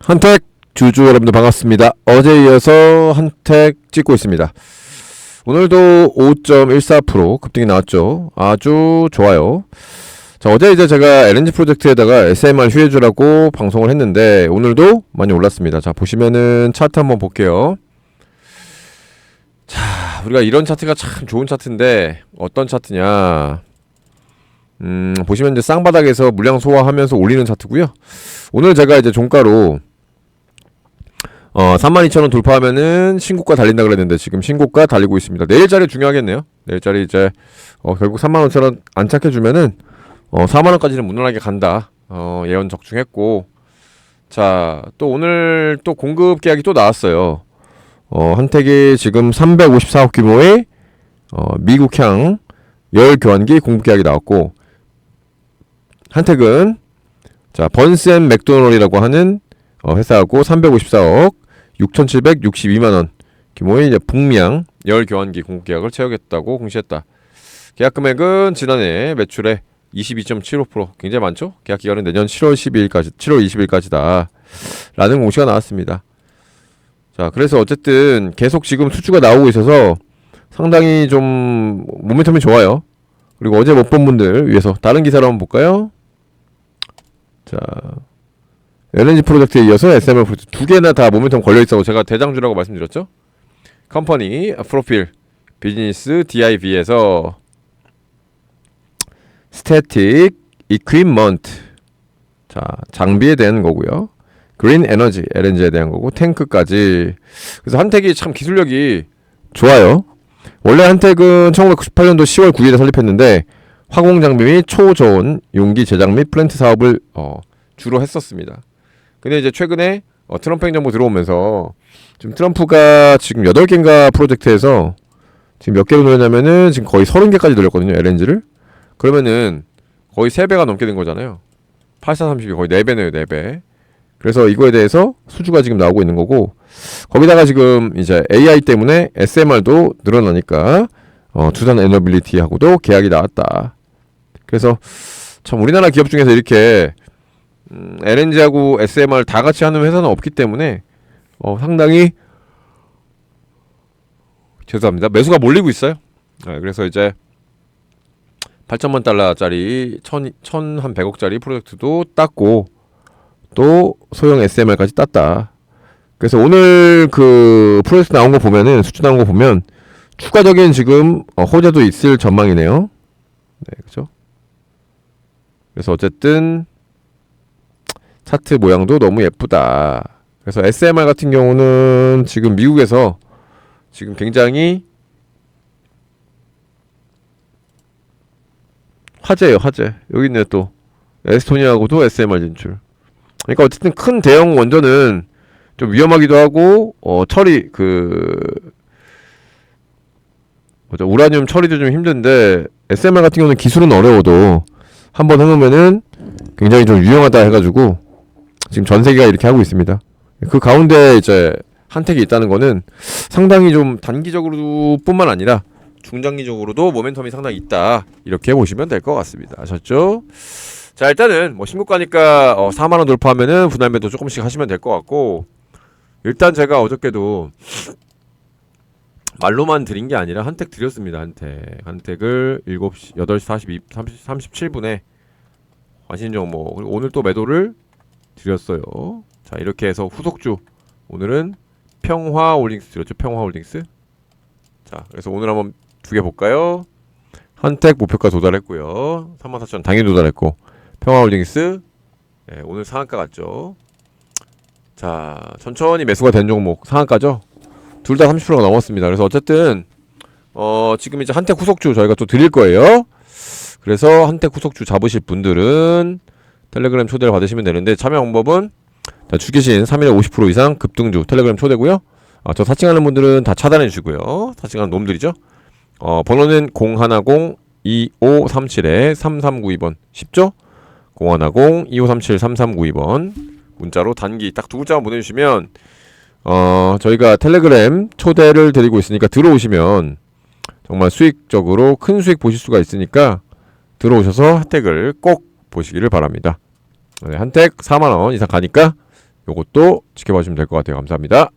한택 주주 여러분들 반갑습니다. 어제 이어서 한택 찍고 있습니다. 오늘도 5.14% 급등이 나왔죠. 아주 좋아요. 자, 어제 이제 제가 LNG 프로젝트에다가 SMR 휴해주라고 방송을 했는데 오늘도 많이 올랐습니다. 자, 보시면은 차트 한번 볼게요. 자, 우리가 이런 차트가 참 좋은 차트인데 어떤 차트냐? 음, 보시면 이제 쌍바닥에서 물량 소화하면서 올리는 차트고요. 오늘 제가 이제 종가로 어, 32,000원 돌파하면은 신고가 달린다 그랬는데 지금 신고가 달리고 있습니다. 내일 자리 중요하겠네요. 내일 자리 이제 어, 결국 35,000원 안착해 주면은 어, 4만 원까지는 무난하게 간다. 어, 예언 적중했고 자, 또 오늘 또 공급 계약이 또 나왔어요. 어, 한택이 지금 354억 규모의 어, 미국향 열 교환기 공급 계약이 나왔고 한택은 자 번스앤 맥도널이라고 하는 어, 회사하고 354억 6,762만 원 이제 북미양 열 교환기 공급 계약을 체결했다고 공시했다. 계약 금액은 지난해 매출의 22.75% 굉장히 많죠? 계약 기간은 내년 7월 12일까지 7월 20일까지다. 라는 공시가 나왔습니다. 자, 그래서 어쨌든 계속 지금 수주가 나오고 있어서 상당히 좀 모멘텀이 좋아요. 그리고 어제 못 본 분들 위해서 다른 기사를 한번 볼까요? 자, LNG 프로젝트에 이어서 SMR 프로젝트 두 개나 다 모멘텀 걸려 있다고 제가 대장주라고 말씀드렸죠. 컴퍼니 프로필 비즈니스 DIB에서 스태틱 이퀴먼트 자 장비에 대한 거고요. 그린 에너지 LNG에 대한 거고 탱크까지 그래서 한택이 참 기술력이 좋아요. 원래 한택은 1998년도 10월 9일에 설립했는데 화공 장비 및 초저온 용기 제작 및 플랜트 사업을 어, 주로 했었습니다. 근데 이제 최근에 어, 트럼프 행정부 들어오면서 지금 트럼프가 지금 8개인가 프로젝트에서 지금 몇 개로 늘렸냐면은 지금 거의 30개까지 늘렸거든요. LNG를. 그러면은 거의 3배가 넘게 된 거잖아요. 8432 거의 4배네요, 4배. 그래서 이거에 대해서 수주가 지금 나오고 있는 거고 거기다가 지금 이제 AI 때문에 SMR도 늘어나니까 어, 두산 에너빌리티하고도 계약이 나왔다. 그래서 참 우리나라 기업 중에서 이렇게 음, LNG하고 SMR 다 같이 하는 회사는 없기 때문에 어, 상당히 죄송합니다. 매수가 몰리고 있어요. 네, 그래서 이제 8천만 달러짜리 1 1한 100억짜리 프로젝트도 땄고 또 소형 SMR까지 땄다. 그래서 오늘 그 프로젝트 나온 거 보면은 수주 나온 거 보면 추가적인 지금 어, 호재도 있을 전망이네요. 네, 그죠? 그래서 어쨌든 차트 모양도 너무 예쁘다. 그래서 SMR 같은 경우는 지금 미국에서 지금 굉장히 화제예요, 화제. 여기 있네 또 에스토니아하고도 SMR 진출. 그러니까 어쨌든 큰 대형 원전은 좀 위험하기도 하고 어 처리 그 뭐죠 우라늄 처리도 좀 힘든데 SMR 같은 경우는 기술은 어려워도 한번 해놓으면은 굉장히 좀 유용하다 해가지고 지금 전 세계가 이렇게 하고 있습니다. 그 가운데 이제 한택이 있다는 거는 상당히 좀 단기적으로뿐만 아니라 중장기적으로도 모멘텀이 상당히 있다 이렇게 보시면 될 것 같습니다. 아셨죠? 자 일단은 뭐 신고가니까 어, 4만 원 돌파하면은 분할 매도 조금씩 하시면 될 것 같고 일단 제가 어저께도 말로만 드린 게 아니라 한택 드렸습니다. 한택 한택을 7시 8시 42 30, 37분에 환신정모 그리고 오늘 또 매도를 드렸어요. 자 이렇게 해서 후속주 오늘은 평화 홀딩스 드렸죠. 평화 홀딩스 자 그래서 오늘 한번 두 개 볼까요? 한택 목표가 도달했고요. 34,000 당일 도달했고 평화 홀딩스 네, 오늘 상한가 갔죠. 자 천천히 매수가 된 종목 상한가죠. 둘 다 30%가 넘었습니다. 그래서 어쨌든 어 지금 이제 한택 후속주 저희가 또 드릴 거예요. 그래서 한택 후속주 잡으실 분들은 텔레그램 초대를 받으시면 되는데 참여 방법은 자, 주기신 3일에 50% 이상 급등주 텔레그램 초대고요. 아, 저 사칭하는 분들은 다 차단해 주시고요. 사칭하는 놈들이죠. 어, 번호는 010-2537에 3392번 쉽죠? 010-2537-3392번 문자로 단기 딱 두 글자만 보내주시면 어, 저희가 텔레그램 초대를 드리고 있으니까 들어오시면 정말 수익적으로 큰 수익 보실 수가 있으니까 들어오셔서 혜택을 꼭 보시기를 바랍니다. 네, 한택 4만원 이상 가니까 요것도 지켜봐 주시면 될 것 같아요. 감사합니다.